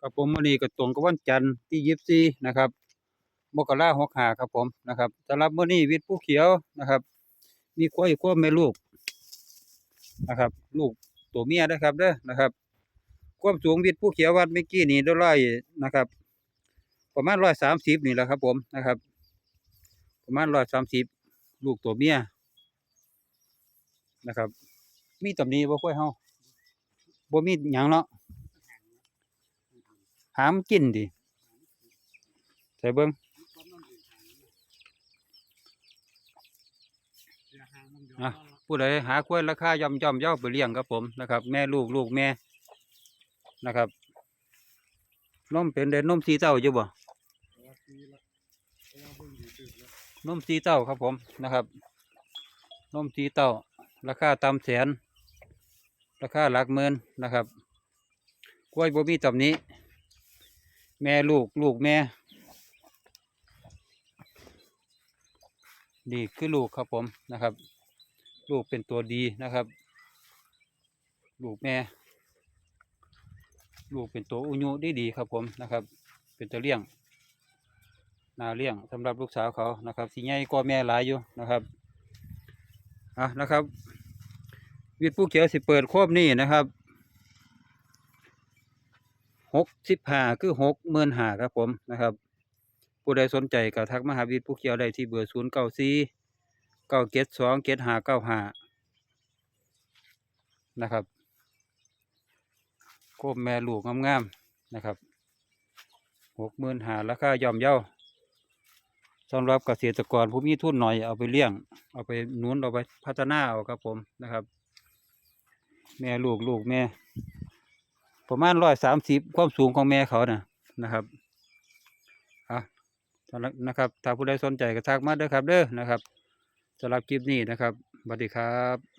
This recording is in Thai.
กับผมมื้อนี้ก็ตรงกับวันจันทร์ที่ยิบสี่นะครับมกราหกหาครับผมนะครับสำหรับมือนี้วิทย์ผู้เขียวนะครับ มีควายควายแม่ลูกนะครับ ลูกตัวเมียนะครับเด้อนะครับ ความสูงวิทย์ผู้เขียววัดเมื่อกี้นี่ได้ร้อยนะครับ ประมาณร้อยสามสิบนี่แหละครับ ผมนะครับ ประมาณร้อยสามสิบลูกตัวเมียนะครับ มีตำหนิบ่ค่อยเฮาบ่มีหยังเนาะ หามกินดิใส่เบิ่งอะผู้ใดหาควายราคาย่อมย่อมเย่าไปเลี้ยงครับผมนะครับ แม่ลูกลูกแม่นะครับนมเป็นเด่นนมสีเต้าอยู่บ่นมสีเต้าครับผมนะครับนมสีเต้า ราคาตามแสน ราคาหลักหมื่นนะครับกล้วยบ่มีตำหนี้ แม่ลูกลูกแม่ นี่คือลูกครับผมนะครับ ลูกเป็นตัวดีนะครับ ลูกแม่ ลูกเป็นตัวอุยุดีดีครับผมนะครับ เป็นตัวเลี้ยงนาเลี้ยงสำหรับลูกสาวเขานะครับสีใหญ่กว่าแม่หลายอยู่นะครับอะนะครับวิทย์ผู้เขียวสิเปิดโคบนี่นะครับ หกสิบห้าคือหกหมื่นห้าครับผมนะครับ ผู้ใดสนใจก็ทักมาหาวิทย์ผู้เขียวได้ที่เบอร์ศูนย์เก้าสี่เก้าเจ็ดสองเจ็ดห้าเก้าห้านะครับโคบแม่ลูกงามๆนะครับหกหมื่นห้าราคาย่อมเย้าสำหรับเกษตรกรผู้มีทุนหน่อยเอาไปเลี้ยง เอาไปนุนเอาไปพัฒนาเอาครับผมนะครับ แม่ลูกลูกแม่ ประมาณร้อยสามสิบความสูงของแม่เขานะนะครับอะสำหรับนะครับถ้าผู้ใดสนใจก็ทักมาเด้อครับ เด้อนะครับสำหรับคลิปนี้นะครับสวัสดีครับ